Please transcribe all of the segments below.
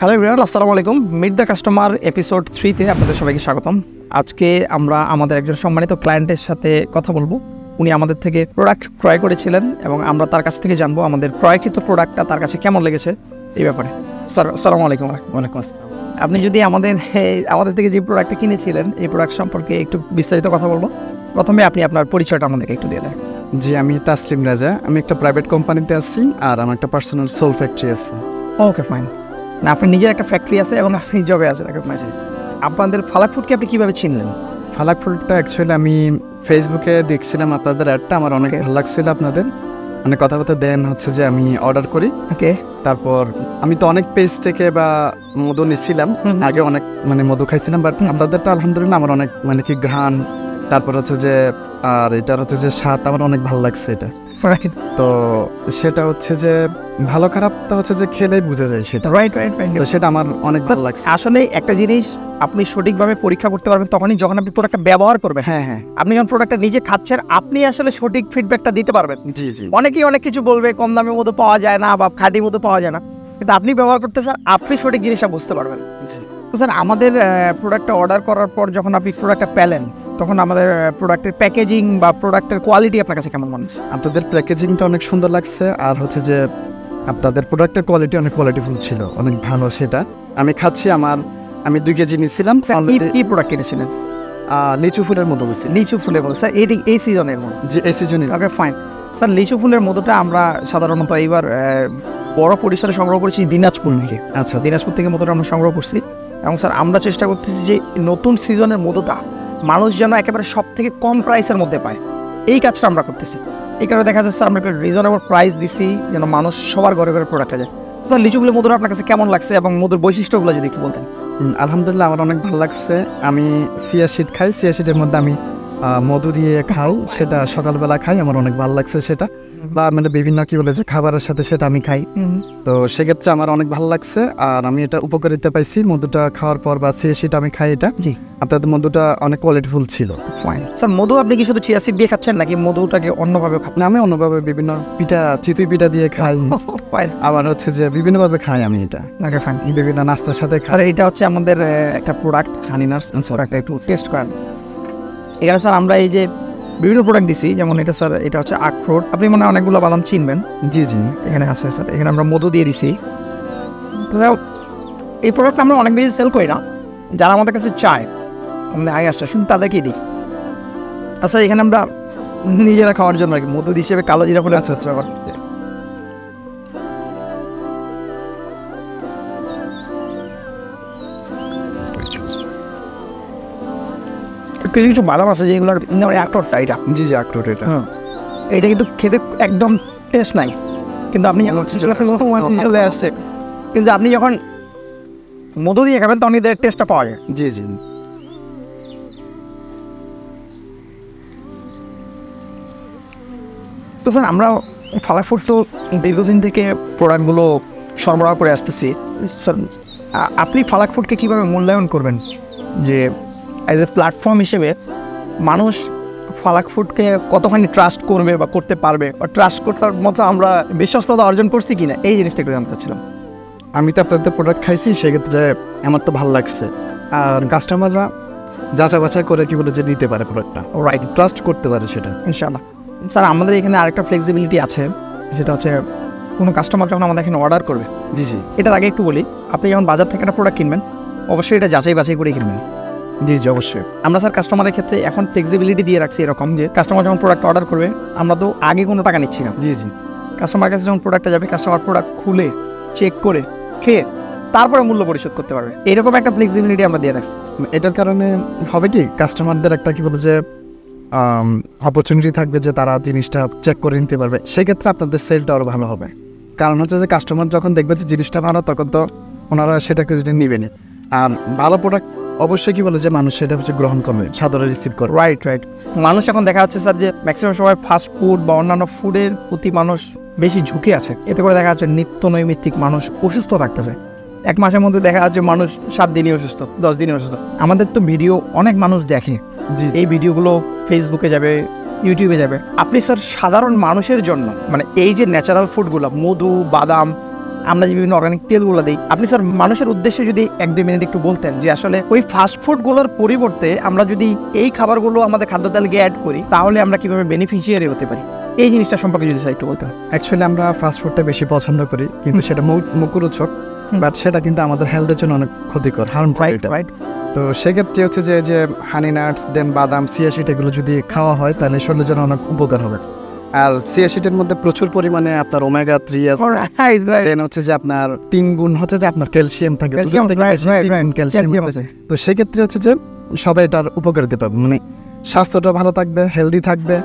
Hello everyone আসসালামু আলাইকুম। Meet the customer episode থ্রিতে আপনাদের সবাইকে স্বাগতম। আজকে আমরা আমাদের একজন সম্মানিত ক্লায়েন্টের সাথে কথা বলব। উনি আমাদের থেকে প্রোডাক্ট ক্রয় করেছিলেন এবং আমরা তার কাছ থেকে জানব আমাদের ক্রয়কৃত প্রোডাক্টটা তার কাছে কেমন লেগেছে এই ব্যাপারে। স্যার আসসালামু আলাইকুম। ওয়ালাইকুম আসসালাম। আপনি যদি আমাদের আমাদের থেকে যে প্রোডাক্টটা কিনেছিলেন এই প্রোডাক্ট সম্পর্কে একটু বিস্তারিত কথা বলব। প্রথমে আপনি আপনার পরিচয়টা আমাদেরকে একটু দিয়ে দেন। জি আমি তাসরিম রাজা। আমি একটা প্রাইভেট কোম্পানিতে আছি আর আমার একটা পার্সোনাল সোল ফ্যাক্টরি আছে। ওকে ফাইন না আপনার নিজের একটা ফ্যাক্টরি আছে এবং আপনি জবে আছেন মাঝে আপনাদের ফালাক ফুডকে আপনি কীভাবে চিনলেন? ফালাক ফুডটা অ্যাকচুয়ালি আমি ফেসবুকে দেখছিলাম আপনাদের অ্যাডটা আমার অনেক ভালো লাগছিল আপনাদের। মানে কথাবার্তা দেন হচ্ছে যে আমি অর্ডার করি। ওকে তারপর আমি তো অনেক পেজ থেকে বা মধু নিচ্ছিলাম হুম। আগে অনেক মানে মধু খাইছিলাম বাট আপনাদেরটা আলহামদুলিল্লাহ আমার অনেক মানে কি ঘ্রাণ। তারপর হচ্ছে যে আর এটার হচ্ছে যে স্বাদ আমার অনেক ভালো লাগছে এটা। তো সেটা হচ্ছে যে ভালো খারাপটা হচ্ছে যে খেলেই বোঝা যায় সেটা। রাইট রাইট রাইট তো সেটা আমার অনেক ভালো লাগছে। আসলে একটা জিনিস আপনি সঠিকভাবে পরীক্ষা করতে পারবেন তখনই যখন আপনি প্রোডাক্টটা ব্যবহার করবেন। হ্যাঁ হ্যাঁ। আপনি যখন প্রোডাক্টটা নিজে খাচ্ছেন আপনি আসলে সঠিক ফিডব্যাকটা দিতে পারবেন। জি জি। অনেকেই অনেক কিছু বলবে কম দামের মধ্যে পাওয়া যায় না বা খাঁটি মতো পাওয়া যায় না। কিন্তু আপনি ব্যবহার করতে চান আপনি সঠিক জিনিসটা বুঝতে পারবেন। তো স্যার আমাদের প্রোডাক্টটা অর্ডার করার পর যখন আপনি প্রোডাক্টটা পেলেন তখন আমাদের প্রোডাক্টের প্যাকেজিং বা প্রোডাক্টের কোয়ালিটি আপনার কাছে কেমন মনে হচ্ছে? আপনাদের প্যাকেজিংটা অনেক সুন্দর লাগছে আর হচ্ছে যে আপনাদের প্রোডাক্টের কোয়ালিটি অনেক কোয়ালিটিফুল ছিল অনেক ভালো সেটা। আমি খাচ্ছি আমার আমি দুই কেজি নিয়েছিলাম কি প্রোডাক্ট কিনেছিলেন? লিচু ফুলের মতো বলছি। লিচু ফুলের মতো স্যার এই এই সিজনের মধ্যে যে এই সিজনে ওকে ফাইন স্যার লিচু ফুলের মতোটা আমরা সাধারণত এইবার বড় পরিসরে সংগ্রহ করেছি দিনাজপুর থেকে। আচ্ছা। দিনাজপুর থেকে মতোটা আমরা সংগ্রহ করছি। এবং স্যার আমরা চেষ্টা করতেছি যে নতুন সিজনের মধুটা মানুষ যেন একেবারে সব থেকে কম প্রাইসের মধ্যে পায়। এই কাজটা আমরা করতেছি। এই কারণে দেখা যাচ্ছে আমরা একটা রিজনেবল প্রাইস দিছি যেন মানুষ সবার ঘরে ঘরে প্রোডাক্ট যায়। তো লিচুগুলো মধুর আপনার কাছে কেমন লাগছে এবং মধুর বৈশিষ্ট্যগুলো যদি একটু বলতেন? হুম, আলহামদুলিল্লাহ আমার অনেক ভালো লাগছে। আমি সিয়া শিট খাই। সিয়া শিটের মধ্যে আমি মধু দিয়ে খাই সেটা সকালবেলা খাই আমার অনেক ভালো লাগছে সেটা। বা মানে বিভিন্ন কি বলে যে খাবারের সাথে সেটা আমি খাই। তো সেক্ষেত্রে আমার অনেক ভালো লাগছে আর আমি এটা উপকারিতা পাইছি মধুটা খাওয়ার পর বা সিয়া শিট আমি খাই এটা। জি। আপনাদের মধুটা অনেক কোয়ালিটিফুল ছিল। ফাইন স্যার মধু আপনি কি শুধু চিয়া সিড দিয়ে খাচ্ছেন নাকি মধুটাকে অন্যভাবে খাচ্ছেন? আমি অন্যভাবে বিভিন্ন পিঠা চিতুই পিঠা দিয়ে খাই। ফাইন আবার হচ্ছে যে বিভিন্নভাবে খাই আমি এটা। ওকে ফাইন বিভিন্ন নাস্তার সাথে খাই। এটা হচ্ছে আমাদের একটা প্রোডাক্ট হানিনার্স প্রোডাক্টটা একটু টেস্ট করেন। এখানে স্যার আমরা এই যে বিভিন্ন প্রোডাক্ট দিছি যেমন এটা স্যার এটা হচ্ছে আখরোট আপনি মনে হয় অনেকগুলো বাদাম চিনবেন? জি জি। এখানে আছে স্যার। এখানে আমরা মধু দিয়ে দিছি। তো এই প্রোডাক্টটা আমরা অনেক বেশি সেল করি না। যারা আমাদের কাছে চায় আমাদের আগে আসছে শুধু তাদেরকেই দিই। আচ্ছা এখানে আমরা নিজেরা খাওয়ার জন্য আর কি মধু হিসেবে কালো জিরা ফুলে আচ্ছা আচ্ছা কিছু কিছু বাদাম আছে যেগুলো আখরোটটা এটা জি জি আখরোট এটা। হ্যাঁ এটা কিন্তু খেতে একদম টেস্ট নাই। কিন্তু আপনি আসছে। কিন্তু আপনি যখন মধু দিয়ে খাবেন তখন এদের টেস্টটা পাওয়া যায়। জি জি। তো স্যার আমরা ফালাফুড তো দীর্ঘদিন থেকে প্রোডাক্টগুলো সরবরাহ করে আসতেছি। স্যার আপনি ফালাক ফুডকে কীভাবে মূল্যায়ন করবেন? যে অ্যাজ এ প্ল্যাটফর্ম হিসেবে মানুষ ফালাক ফুডকে কতখানি ট্রাস্ট করবে বা করতে পারবে? বা ট্রাস্ট করার মতো আমরা বিশ্বস্ততা অর্জন করছি কিনা? এই জিনিসটা একটু জানতে চাচ্ছিলাম। আমি তো আপনাদের প্রোডাক্ট খাইছি সেক্ষেত্রে আমার তো ভালো লাগছে। আর কাস্টমাররা যাচা বাছাই করে কি বলে যে নিতে পারে প্রোডাক্টটা রাইট ট্রাস্ট করতে পারে সেটা। ইনশাআল্লাহ। স্যার আমাদের এখানে আরেকটা ফ্লেক্সিবিলিটি আছে। সেটা হচ্ছে কোনো কাস্টমার যখন আমাদের এখানে অর্ডার করবে জি জি। এটার আগে একটু বলি আপনি যখন বাজার থেকে একটা প্রোডাক্ট কিনবেন অবশ্যই এটা যাচাই বাছাই করে কিনবেন। জি জি অবশ্যই। আমরা স্যার কাস্টমারের ক্ষেত্রে এখন ফ্লেক্সিবিলিটি দিয়ে রাখছি এরকম যে কাস্টমার যখন প্রোডাক্ট অর্ডার করবে আমরা তো আগে কোনো টাকা নিচ্ছি না। জি জি। কাস্টমার কাছে যখন প্রোডাক্টটা যাবে কাস্টমার প্রোডাক্ট খুলে চেক করে খেয়ে তারপরে মূল্য পরিশোধ করতে পারবে। এরকম একটা ফ্লেক্সিবিলিটি আমরা দিয়ে রাখছি। এটার কারণে হবে কি কাস্টমারদের একটা কি বলে যে অপরচুনিটি থাকবে যে তারা জিনিসটা চেক করে নিতে পারবে। সেক্ষেত্রে আপনাদের সেলটা আরও ভালো হবে। কারণ হচ্ছে যে কাস্টমার যখন দেখবে যে জিনিসটা ভালো তখন তো ওনারা সেটাকে নেবেনি আর ভালো প্রোডাক্ট অবশ্যই কি বলে যে মানুষ সেটা হচ্ছে গ্রহণ করবে সাদরে রিসিভ করবে। রাইট রাইট মানুষ এখন দেখা যাচ্ছে স্যার যে ম্যাক্সিমাম সময় ফাস্ট ফুড বা অন্যান্য ফুডের প্রতি মানুষ বেশি ঝুঁকে আছে। এতে করে দেখা যাচ্ছে নিত্য নৈমিত্তিক মানুষ অসুস্থ থাকতেছে। এক মাসের মধ্যে দেখা যাচ্ছে মানুষ সাত দিনই অসুস্থ দশ দিনই অসুস্থ। আমাদের তো ভিডিও অনেক মানুষ দেখে। জি এই ভিডিওগুলো ফেসবুকে যাবে ইউটিউবে যাবে। আপনি স্যার সাধারণ মানুষের জন্য মানে এই যে ন্যাচারাল ফুডগুলো মধু বাদাম আমরা যে বিভিন্ন অর্গানিক তেলগুলো দিই আপনি স্যার মানুষের উদ্দেশ্যে যদি এক দুই মিনিট একটু বলতেন যে আসলে ওই ফাস্ট ফুডগুলোর পরিবর্তে আমরা যদি এই খাবারগুলো আমাদের খাদ্য তালিকে অ্যাড করি তাহলে আমরা কীভাবে বেনিফিশিয়ারি হতে পারি? এই জিনিসটা সম্পর্কে যদি স্যার একটু বলতে হয় অ্যাকচুয়ালি আমরা ফাস্টফুডটা বেশি পছন্দ করি কিন্তু সেটা মুখরোচক বাট সেটা কিন্তু আমাদের হেলথের জন্য অনেক ক্ষতিকর হার্মফুল রাইট তো সেক্ষেত্রে হচ্ছে যে যে হানি নাটস দেন বাদাম সিয়াশিট এগুলো যদি খাওয়া হয় তাহলে শরীরের জন্য অনেক উপকার হবে। আর সিয়াশিটের মধ্যে প্রচুর পরিমাণে আপনার ওমেগা থ্রি দেন হচ্ছে যে আপনার তিন গুণ হচ্ছে যে আপনার ক্যালসিয়াম থাকে। ক্যালসিয়াম। তো সেক্ষেত্রে হচ্ছে যে সবাই এটার উপকারিতা পাবে মানে স্বাস্থ্যটা ভালো থাকবে হেলদি থাকবে।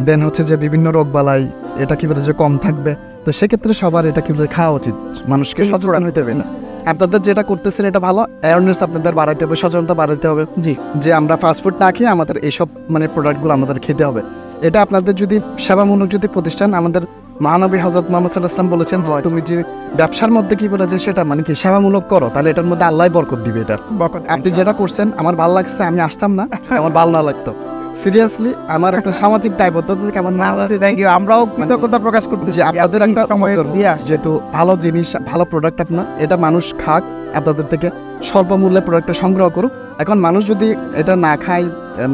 দেন হচ্ছে যে বিভিন্ন রোগ বালাই এটা কি বলে যে কম থাকবে। তো সেক্ষেত্রে সবার এটা কি বলে খাওয়া উচিত? মানুষকে সচেতন হইতে হবে না। আপনাদের যেটা করতেছেন এটা ভালো। অ্যাওয়ারনেস আপনাদের বাড়াইতে হবে সচেতনতা বাড়াইতে হবে। জি। যে আমরা ফাস্টফুড না খেয়ে আমাদের এইসব মানে প্রোডাক্টগুলো আমাদের খেতে হবে। এটা আপনাদের যদি সেবামূলক যদি প্রতিষ্ঠান আমাদের মহানবী হজরত মোহাম্মদ সাল্লাহ বলেছেন যে তুমি যে ব্যবসার মধ্যে কি বলে যে সেটা মানে কি সেবামূলক করো তাহলে এটার মধ্যে আল্লাহ বরকত দিবে এটা। আপনি যেটা করছেন আমার ভালো লাগছে আমি আসতাম না আমার ভালো না লাগতো। সিরিয়াসলি আমার একটা সামাজিক দায়বদ্ধতা থেকে আমার না লাগছে। থ্যাংক ইউ আমরাও কৃতজ্ঞতা প্রকাশ করতেছি। আপনাদের একটা সময় যেহেতু ভালো জিনিস ভালো প্রোডাক্ট আপনার এটা মানুষ খাক আপনাদের থেকে স্বল্প মূল্যে প্রোডাক্টটা সংগ্রহ করুক। এখন মানুষ যদি এটা না খায়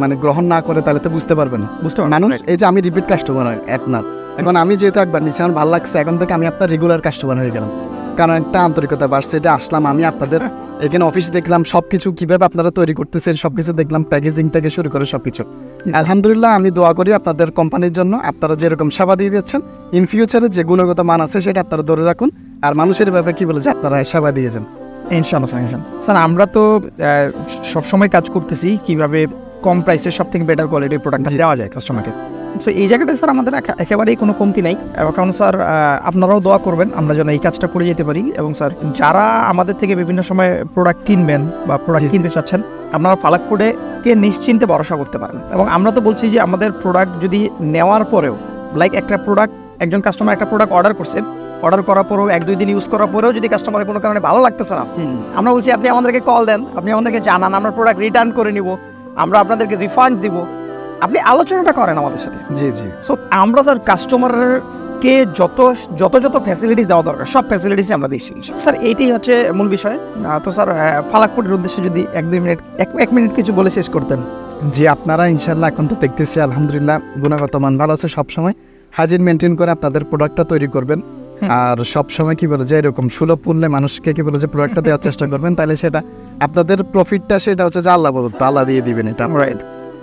মানে গ্রহণ না করে তাহলে তো বুঝতে পারবে না। বুঝতে পারছি মানুষ এই যে আমি রিপিট কাস্টমার আপনার এখন আমি যেহেতু একবার নিচ্ছি আমার ভালো লাগছে এখন থেকে আমি আপনার রেগুলার কাস্টমার হয়ে গেলাম। কারণ একটা আন্তরিকতা বাড়ছে এটা আসলাম আমি আপনাদের এখানে অফিস দেখলাম সব কিছু কীভাবে আপনারা তৈরি করতেছেন সব কিছু দেখলাম প্যাকেজিং থেকে শুরু করে সব কিছু আলহামদুলিল্লাহ আমি দোয়া করি আপনাদের কোম্পানির জন্য আপনারা যেরকম সেবা দিয়ে দিচ্ছেন ইন ফিউচারে যে গুণগত মান আছে সেটা আপনারা ধরে রাখুন। আর মানুষের ব্যাপারে কি বলে যে আপনারা সেবা দিয়েছেন ইনশাআল্লাহ স্যার স্যার আমরা তো সব সময় কাজ করতেছি কীভাবে কম প্রাইসে সব থেকে বেটার কোয়ালিটির প্রোডাক্টটা। দেওয়া যায় কাস্টমারকে সো এই জায়গাটায় স্যার আমাদের একেবারেই কোনো কমতি নাই। এবং স্যার আপনারাও দোয়া করবেন আমরা যেন এই কাজটা করে যেতে পারি। এবং স্যার যারা আমাদের থেকে বিভিন্ন সময় প্রোডাক্ট কিনবেন বা প্রোডাক্ট। কিনতে চাচ্ছেন আপনারা ফালাক ফুডে কে নিশ্চিন্তে ভরসা করতে পারেন। এবং আমরা তো বলছি যে আমাদের প্রোডাক্ট যদি নেওয়ার পরেও লাইক একটা প্রোডাক্ট একজন কাস্টমার একটা প্রোডাক্ট অর্ডার করছে অর্ডার করার পরেও এক দুই দিন ইউজ করার পরেও যদি কাস্টমারের কোনো কারণে ভালো লাগতেছে না আমরা বলছি আপনি আমাদেরকে কল দেন আপনি আমাদেরকে জানান আমরা প্রোডাক্ট রিটার্ন করে নিব। আমরা আপনাদেরকে রিফান্ড দিব। আপনি আলোচনাটা করেন আমাদের সাথে। জি জি। সো আমরা স্যার কাস্টমারকে যত যত যত ফ্যাসিলিটিস দেওয়া দরকার সব ফ্যাসিলিটিস আমরা দিচ্ছি স্যার এইটাই হচ্ছে মূল বিষয়। তো স্যার ফালাকপুরের উদ্দেশ্যে যদি এক দুই মিনিট এক এক মিনিট কিছু বলে শেষ করতেন। যে আপনারা ইনশাল্লাহ এখন তো দেখতেছি আলহামদুলিল্লাহ গুণগত মান ভালো আছে সবসময়। হাইজিন মেনটেন করে আপনাদের প্রোডাক্টটা তৈরি করবেন। হুম। সব সময় কি বলে যে এরকম সুলভ মূল্যে মানুষকে কি বলে যে প্রোডাক্টটা দেওয়ার চেষ্টা করবেন, তাহলে সেটা আপনাদের প্রফিটটা সেটা হচ্ছে যে আল্লাহ বলতে আল্লাহ দিয়ে দিবেন এটা রাইট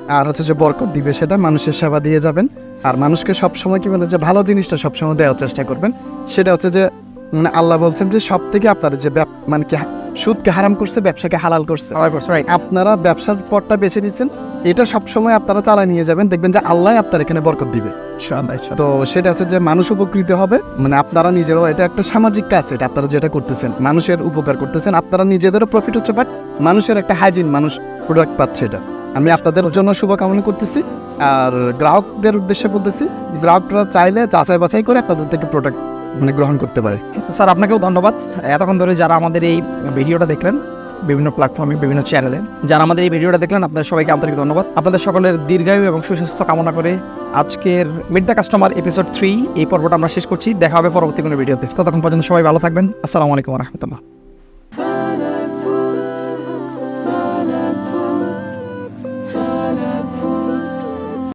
আর হচ্ছে যে বরকত দিবে সেটা মানুষের সেবা দিয়ে যাবেন আর মানুষকে সবসময় কি বলে যে ভালো জিনিসটা সবসময় দেওয়ার চেষ্টা করবেন সেটা হচ্ছে যে মানে আল্লাহ বলছেন যে সব থেকে আপনার যে মানে কি সুদকে হারাম করছে ব্যবসাকে হালাল করছে। আপনারা ব্যবসার পথটা বেছে নিচ্ছেন এটা সবসময় আপনারা চালা নিয়ে যাবেন দেখবেন যে আল্লাহ আপনার এখানে বরকত দিবে। তো সেটা হচ্ছে যে মানুষ উপকৃত হবে মানে আপনারা নিজেরাও এটা একটা সামাজিক কাজ এটা আপনারা যেটা করতেছেন মানুষের উপকার করতেছেন আপনারা নিজেদেরও প্রফিট হচ্ছে বাট মানুষের একটা হাইজিন মানুষ প্রোডাক্ট পাচ্ছে এটা। আমি আপনাদের জন্য শুভকামনা করতেছি আর গ্রাহকদের উদ্দেশ্যে বলতেছি গ্রাহকরা চাইলে যাচাই বাছাই করে আপনাদের থেকে প্রোডাক্ট মানে গ্রহণ করতে পারে। স্যার, আপনাকেও ধন্যবাদ। এতক্ষণ ধরে যারা আমাদের এই ভিডিওটা দেখলেন, বিভিন্ন প্ল্যাটফর্মে বিভিন্ন চ্যানেলে যারা আমাদের এই ভিডিওটা দেখলেন, আপনাদের সবাইকে আন্তরিক ধন্যবাদ। আপনাদের সকলের দীর্ঘায়ু এবং সুস্বাস্থ্য কামনা করে আজকের meet the customer episode three এই পর্বটা আমরা শেষ করছি। দেখা হবে পরবর্তী কোনো ভিডিওতে। ততক্ষণ পর্যন্ত সবাই ভালো থাকবেন। আসসালামু আলাইকুম রহমতুল্লাহ।